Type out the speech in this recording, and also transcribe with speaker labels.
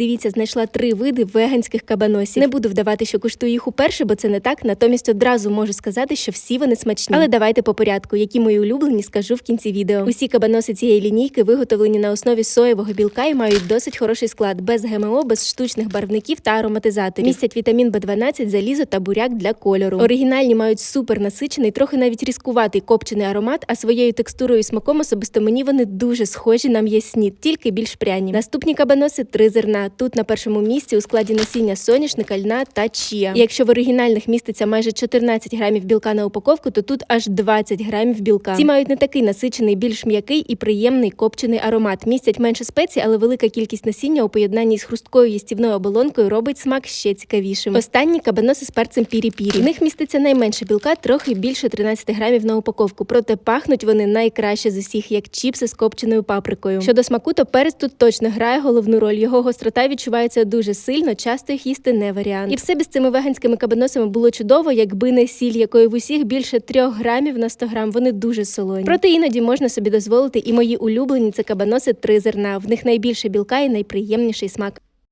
Speaker 1: Дивіться, знайшла три види веганських кабаносів. Не буду вдавати, що куштую їх уперше, бо це не так. Натомість одразу можу сказати, що всі вони смачні. Але давайте по порядку, які мої улюблені, скажу в кінці відео. Усі кабаноси цієї лінійки виготовлені на основі соєвого білка і мають досить хороший склад, без ГМО, без штучних барвників та ароматизаторів. Містять вітамін Б12, залізо та буряк для кольору. Оригінальні мають супер насичений, трохи навіть різкуватий копчений аромат, а своєю текстурою і смаком особисто мені вони дуже схожі на м'ясні, тільки більш пряні. Наступні кабаноси три зерна. Тут на першому місці у складі насіння соняшника, льна та чія. І якщо в оригінальних міститься майже 14 грамів білка на упаковку, то тут аж 20 грамів білка. Ці мають не такий насичений, більш м'який і приємний копчений аромат. Містять менше спецій, але велика кількість насіння у поєднанні з хрусткою їстівною оболонкою робить смак ще цікавішим. Останні кабаноси з перцем пірі-пірі. В них міститься найменше білка, трохи більше 13 грамів на упаковку. Проте пахнуть вони найкраще з усіх, як чіпси з копченою паприкою. Щодо смаку, то перець тут точно грає головну роль. Його гострота відчувається дуже сильно, часто їх їсти не варіант. І все б з цими веганськими кабаносами було чудово, якби не сіль, якої в усіх більше 3 грамів на 100 грам. Вони дуже солоні. Проте іноді можна собі дозволити і мої улюблені це кабаноси три зерна. В них найбільше білка і найприємніший смак.